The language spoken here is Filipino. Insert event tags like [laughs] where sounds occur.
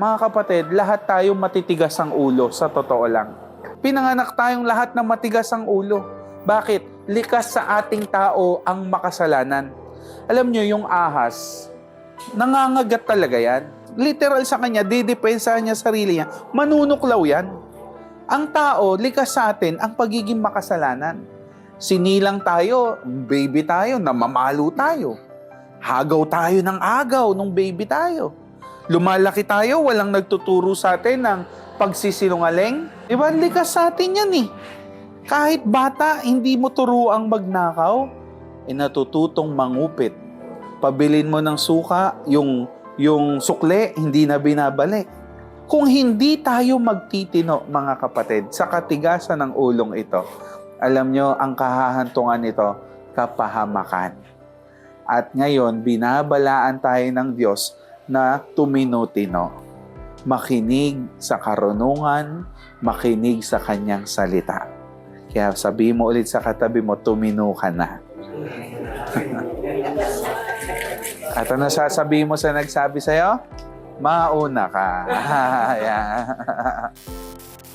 mga kapatid, lahat tayo matitigas ang ulo, sa totoo lang. Pinanganak tayong lahat na matigas ang ulo. Bakit? Likas sa ating tao ang makasalanan. Alam nyo, yung ahas, nangangagat talaga yan. Literal sa kanya, didepensahan niya sarili niya. Manunuklaw yan. Ang tao, likas sa atin ang pagiging makasalanan. Sinilang tayo, baby tayo, namamalo tayo. Hagaw tayo ng agaw nung baby tayo. Lumalaki tayo, walang nagtuturo sa atin ng pagsisinungaling. Diba, likas sa atin yan eh. Kahit bata, hindi mo turuang magnakaw, eh natututong mangupit. Pabilin mo ng suka, yung, yung sukle, hindi na binabalik. Kung hindi tayo magtitino, mga kapatid, sa katigasan ng ulong ito, alam nyo, ang kahahantungan nito, kapahamakan. At ngayon, binabalaan tayo ng Diyos na tuminutino. Makinig sa karunungan, makinig sa kanyang salita. Kaya sabi mo ulit sa katabi mo, tumino ka na. [laughs] At ano sasabihin mo sa nagsabi sa'yo? Mauna ka. [laughs] [laughs]